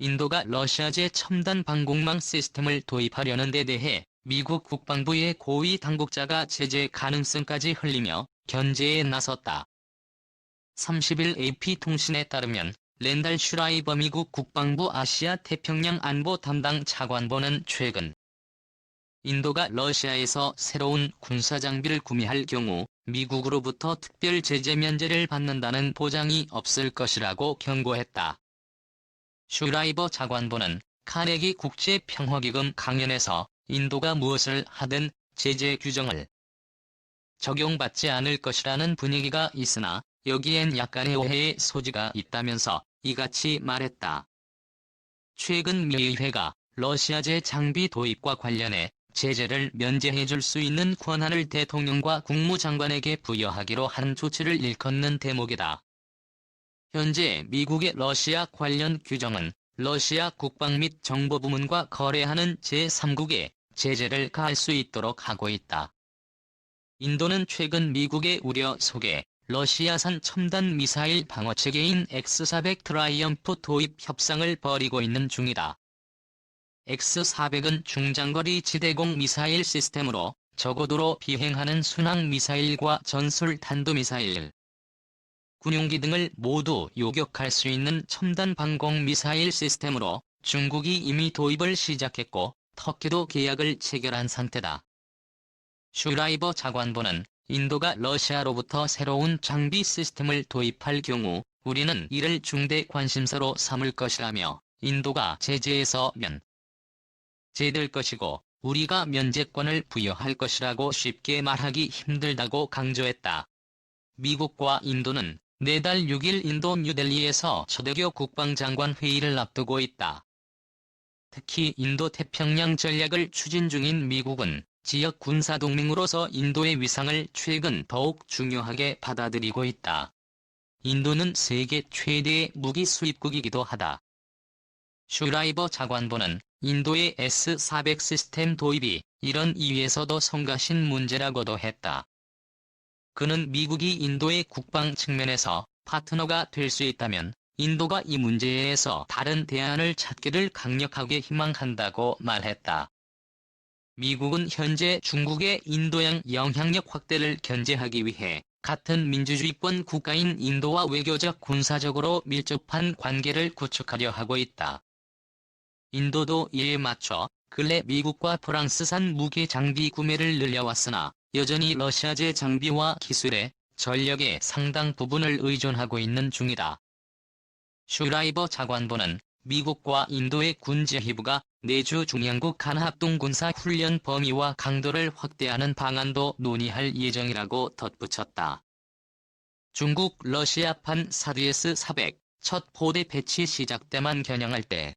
인도가 러시아제 첨단 방공망 시스템을 도입하려는 데 대해 미국 국방부의 고위 당국자가 제재 가능성까지 흘리며 견제에 나섰다. 30일 AP통신에 따르면 렌달 슈라이버 미국 국방부 아시아 태평양 안보 담당 차관보는 최근 인도가 러시아에서 새로운 군사 장비를 구매할 경우 미국으로부터 특별 제재 면제를 받는다는 보장이 없을 것이라고 경고했다. 슈라이버 차관보는 카네기 국제평화기금 강연에서 인도가 무엇을 하든 제재 규정을 적용받지 않을 것이라는 분위기가 있으나 여기엔 약간의 오해의 소지가 있다면서 이같이 말했다. 최근 미의회가 러시아제 장비 도입과 관련해 제재를 면제해줄 수 있는 권한을 대통령과 국무장관에게 부여하기로 한 조치를 일컫는 대목이다. 현재 미국의 러시아 관련 규정은 러시아 국방 및 정보부문과 거래하는 제3국에 제재를 가할 수 있도록 하고 있다. 인도는 최근 미국의 우려 속에 러시아산 첨단 미사일 방어 체계인 X-400 트라이엄프 도입 협상을 벌이고 있는 중이다. X-400은 중장거리 지대공 미사일 시스템으로 저고도로 비행하는 순항 미사일과 전술 탄도미사일, 군용기 등을 모두 요격할 수 있는 첨단 방공 미사일 시스템으로 중국이 이미 도입을 시작했고 터키도 계약을 체결한 상태다. 슈라이버 차관보는 인도가 러시아로부터 새로운 장비 시스템을 도입할 경우 우리는 이를 중대 관심사로 삼을 것이라며 인도가 제재에서 면 제될 것이고 우리가 면제권을 부여할 것이라고 쉽게 말하기 힘들다고 강조했다. 미국과 인도는 내달 6일 인도 뉴델리에서 초대교 국방장관 회의를 앞두고 있다. 특히 인도 태평양 전략을 추진 중인 미국은 지역 군사 동맹으로서 인도의 위상을 최근 더욱 중요하게 받아들이고 있다. 인도는 세계 최대의 무기 수입국이기도 하다. 슈라이버 차관보는 인도의 S-400 시스템 도입이 이런 이유에서도 성가신 문제라고도 했다. 그는 미국이 인도의 국방 측면에서 파트너가 될 수 있다면 인도가 이 문제에서 다른 대안을 찾기를 강력하게 희망한다고 말했다. 미국은 현재 중국의 인도양 영향력 확대를 견제하기 위해 같은 민주주의권 국가인 인도와 외교적 군사적으로 밀접한 관계를 구축하려 하고 있다. 인도도 이에 맞춰 근래 미국과 프랑스산 무기 장비 구매를 늘려왔으나 여전히 러시아제 장비와 기술의 전력의 상당 부분을 의존하고 있는 중이다. 슈라이버 차관보는 미국과 인도의 군제희부가 내주 중량국 간합동 군사 훈련 범위와 강도를 확대하는 방안도 논의할 예정이라고 덧붙였다. 중국 러시아판 사드S 400 첫 포대 배치 시작 때만 겨냥할 때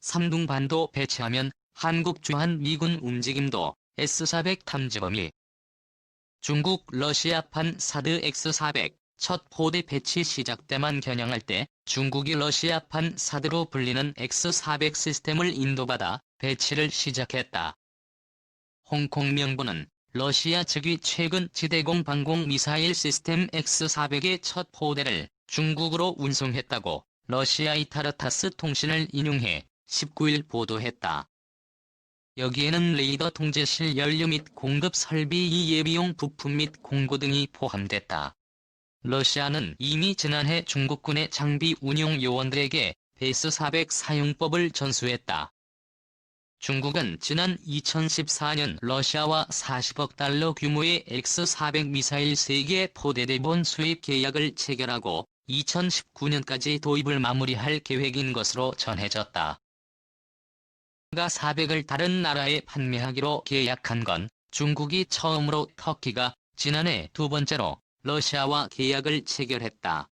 삼둥 반도 배치하면 한국 주한 미군 움직임도 S-400 탐지 범위 중국 러시아판 사드 X-400 첫 포대 배치 시작 때만 겨냥할 때 중국이 러시아판 사드로 불리는 X-400 시스템을 인도받아 배치를 시작했다. 홍콩 명부는 러시아 측이 최근 지대공 방공 미사일 시스템 X-400의 첫 포대를 중국으로 운송했다고 러시아의 타르타스 통신을 인용해 19일 보도했다. 여기에는 레이더 통제실 연료 및 공급 설비 이 예비용 부품 및 공고 등이 포함됐다. 러시아는 이미 지난해 중국군의 장비 운용 요원들에게 베스 400 사용법을 전수했다. 중국은 지난 2014년 러시아와 40억 달러 규모의 X-400 미사일 3개 포대 대본 수입 계약을 체결하고 2019년까지 도입을 마무리할 계획인 것으로 전해졌다. 가 400을 다른 나라에 판매하기로 계약한 건 중국이 처음으로 터키가 지난해 두 번째로 러시아와 계약을 체결했다.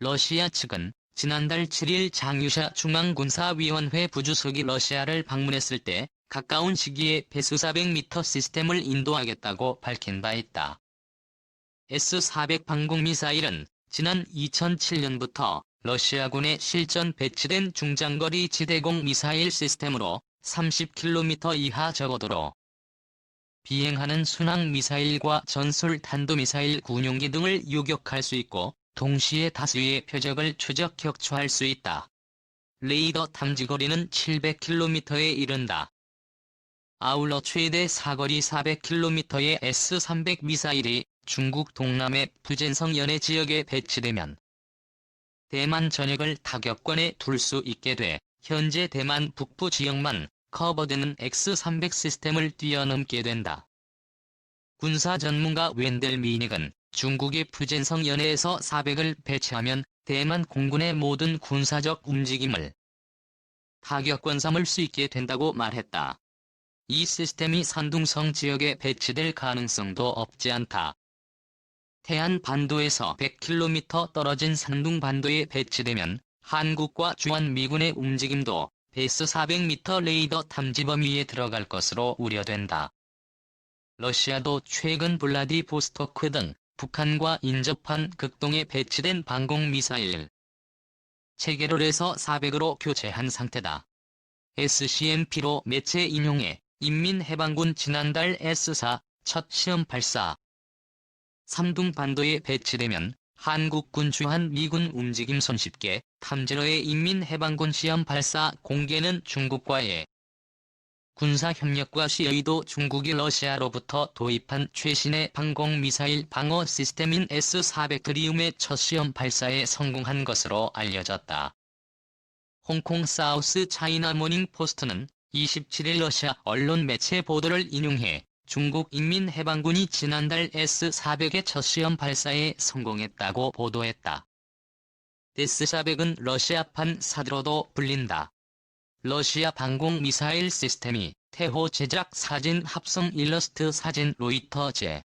러시아 측은 지난달 7일 장유샤 중앙군사위원회 부주석이 러시아를 방문했을 때 가까운 시기에 배수 400m 시스템을 인도하겠다고 밝힌 바 있다. S-400 방공미사일은 지난 2007년부터 러시아군에 실전 배치된 중장거리 지대공 미사일 시스템으로 30km 이하 저고도로 비행하는 순항 미사일과 전술 탄도미사일 군용기 등을 요격할 수 있고 동시에 다수의 표적을 추적 격추할 수 있다. 레이더 탐지 거리는 700km에 이른다. 아울러 최대 사거리 400km의 S-300 미사일이 중국 동남의 푸젠성 연해 지역에 배치되면 대만 전역을 타격권에 둘 수 있게 돼 현재 대만 북부 지역만 커버되는 X-300 시스템을 뛰어넘게 된다. 군사 전문가 웬델 미닉은 중국의 푸젠성 연해에서 400을 배치하면 대만 공군의 모든 군사적 움직임을 타격권 삼을 수 있게 된다고 말했다. 이 시스템이 산둥성 지역에 배치될 가능성도 없지 않다. 태안 반도에서 100km 떨어진 산둥 반도에 배치되면 한국과 주한 미군의 움직임도 베이스 400m 레이더 탐지 범위에 들어갈 것으로 우려된다. 러시아도 최근 블라디보스토크 등 북한과 인접한 극동에 배치된 방공미사일 체계롤에서 400으로 교체한 상태다. SCMP로 매체 인용해 인민해방군 지난달 S4 첫 시험 발사 삼둥 반도에 배치되면 한국군 주한 미군 움직임 손쉽게 탐지로의 인민해방군 시험 발사 공개는 중국과의 군사협력과 시의도 중국이 러시아로부터 도입한 최신의 방공미사일 방어 시스템인 S-400 드리움의 첫 시험 발사에 성공한 것으로 알려졌다. 홍콩 사우스 차이나 모닝 포스트는 27일 러시아 언론 매체 보도를 인용해 중국 인민해방군이 지난달 S-400의 첫 시험 발사에 성공했다고 보도했다. S-400은 러시아판 사드로도 불린다. 러시아 방공 미사일 시스템이 태호 제작 사진 합성 일러스트 사진 로이터 제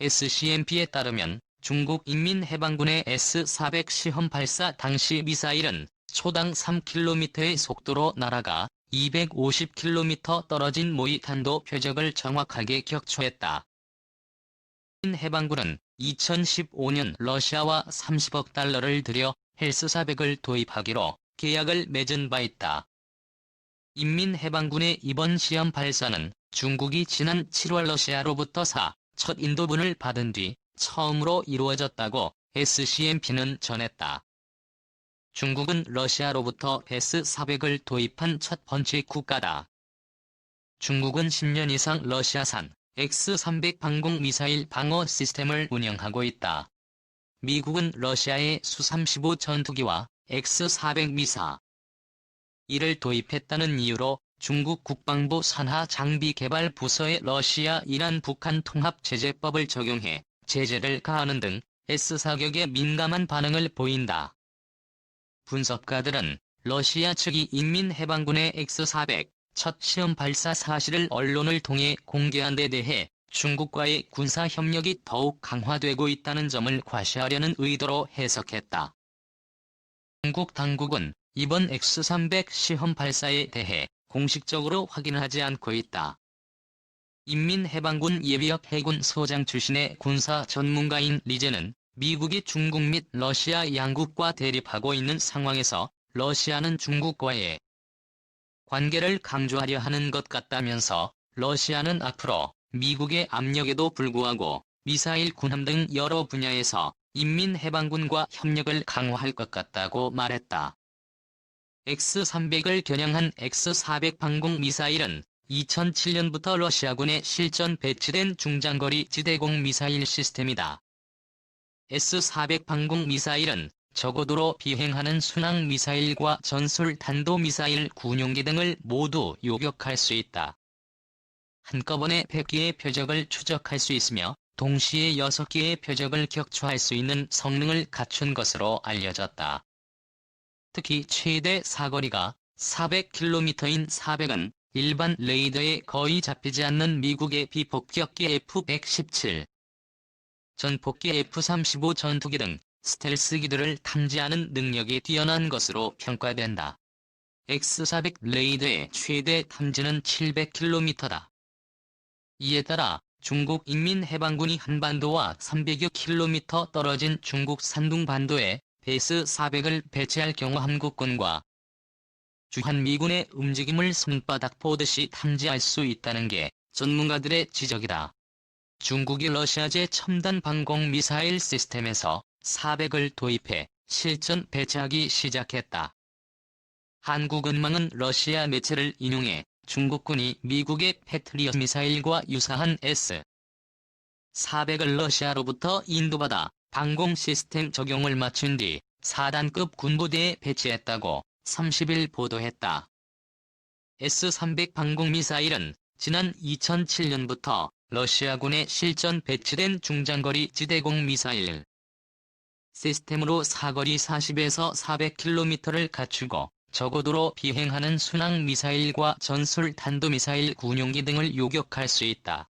SCMP에 따르면 중국 인민해방군의 S-400 시험 발사 당시 미사일은 초당 3km의 속도로 날아가 250km 떨어진 모이탄도 표적을 정확하게 격추했다. 해방군은 2015년 러시아와 30억 달러를 들여 헬스400을 도입하기로 계약을 맺은 바 있다. 인민해방군의 이번 시험 발사는 중국이 지난 7월 러시아로부터 사, 첫 인도분을 받은 뒤 처음으로 이루어졌다고 SCMP는 전했다. 중국은 러시아로부터 S-400을 도입한 첫 번째 국가다. 중국은 10년 이상 러시아산 X-300 방공미사일 방어 시스템을 운영하고 있다. 미국은 러시아의 수-35 전투기와 X-400 미사 이를 도입했다는 이유로 중국 국방부 산하 장비 개발 부서에 러시아 이란 북한 통합 제재법을 적용해 제재를 가하는 등 S 사격에 민감한 반응을 보인다. 분석가들은 러시아 측이 인민해방군의 X-400 첫 시험 발사 사실을 언론을 통해 공개한 데 대해 중국과의 군사 협력이 더욱 강화되고 있다는 점을 과시하려는 의도로 해석했다. 중국 당국은 이번 X-300 시험 발사에 대해 공식적으로 확인하지 않고 있다. 인민해방군 예비역 해군 소장 출신의 군사 전문가인 리제는 미국이 중국 및 러시아 양국과 대립하고 있는 상황에서 러시아는 중국과의 관계를 강조하려 하는 것 같다면서 러시아는 앞으로 미국의 압력에도 불구하고 미사일 군함 등 여러 분야에서 인민해방군과 협력을 강화할 것 같다고 말했다. X-300을 겨냥한 X-400 방공 미사일은 2007년부터 러시아군에 실전 배치된 중장거리 지대공 미사일 시스템이다. S-400 방공 미사일은 저고도로 비행하는 순항 미사일과 전술 탄도 미사일 군용기 등을 모두 요격할 수 있다. 한꺼번에 100개의 표적을 추적할 수 있으며 동시에 6개의 표적을 격추할 수 있는 성능을 갖춘 것으로 알려졌다. 특히 최대 사거리가 400km인 400은 일반 레이더에 거의 잡히지 않는 미국의 비폭격기 F-117, 전폭기 F-35 전투기 등 스텔스기들을 탐지하는 능력이 뛰어난 것으로 평가된다. X-400 레이더의 최대 탐지는 700km다. 이에 따라 중국 인민해방군이 한반도와 300여 킬로미터 떨어진 중국 산둥 반도에 베이스 400을 배치할 경우 한국군과 주한미군의 움직임을 손바닥 보듯이 탐지할 수 있다는 게 전문가들의 지적이다. 중국이 러시아제 첨단 방공 미사일 시스템에서 400을 도입해 실전 배치하기 시작했다. 한국은망은 러시아 매체를 인용해 중국군이 미국의 패트리엇 미사일과 유사한 S-400을 러시아로부터 인도받아 방공 시스템 적용을 마친 뒤 4단급 군부대에 배치했다고 30일 보도했다. S-300 방공미사일은 지난 2007년부터 러시아군에 실전 배치된 중장거리 지대공 미사일 시스템으로 사거리 40에서 400km를 갖추고 저고도로 비행하는 순항 미사일과 전술 탄도미사일 군용기 등을 요격할 수 있다.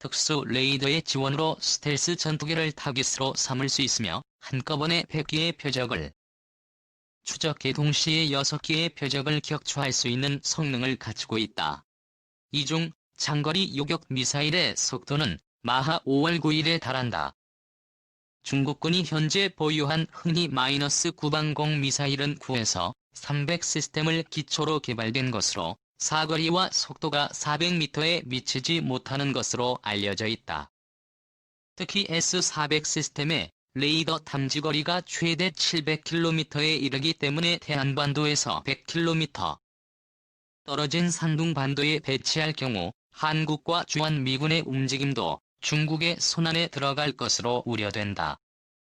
특수 레이더의 지원으로 스텔스 전투기를 타깃으로 삼을 수 있으며 한꺼번에 100개의 표적을 추적해 동시에 6개의 표적을 격추할 수 있는 성능을 갖추고 있다. 이 중 장거리 요격 미사일의 속도는 마하 5월 9일에 달한다. 중국군이 현재 보유한 흔히 마이너스 9방공 미사일은 9에서 300 시스템을 기초로 개발된 것으로 사거리와 속도가 400m에 미치지 못하는 것으로 알려져 있다. 특히 S-400 시스템의 레이더 탐지거리가 최대 700km에 이르기 때문에 태안반도에서 100km 떨어진 산둥반도에 배치할 경우 한국과 주한미군의 움직임도 중국의 손안에 들어갈 것으로 우려된다.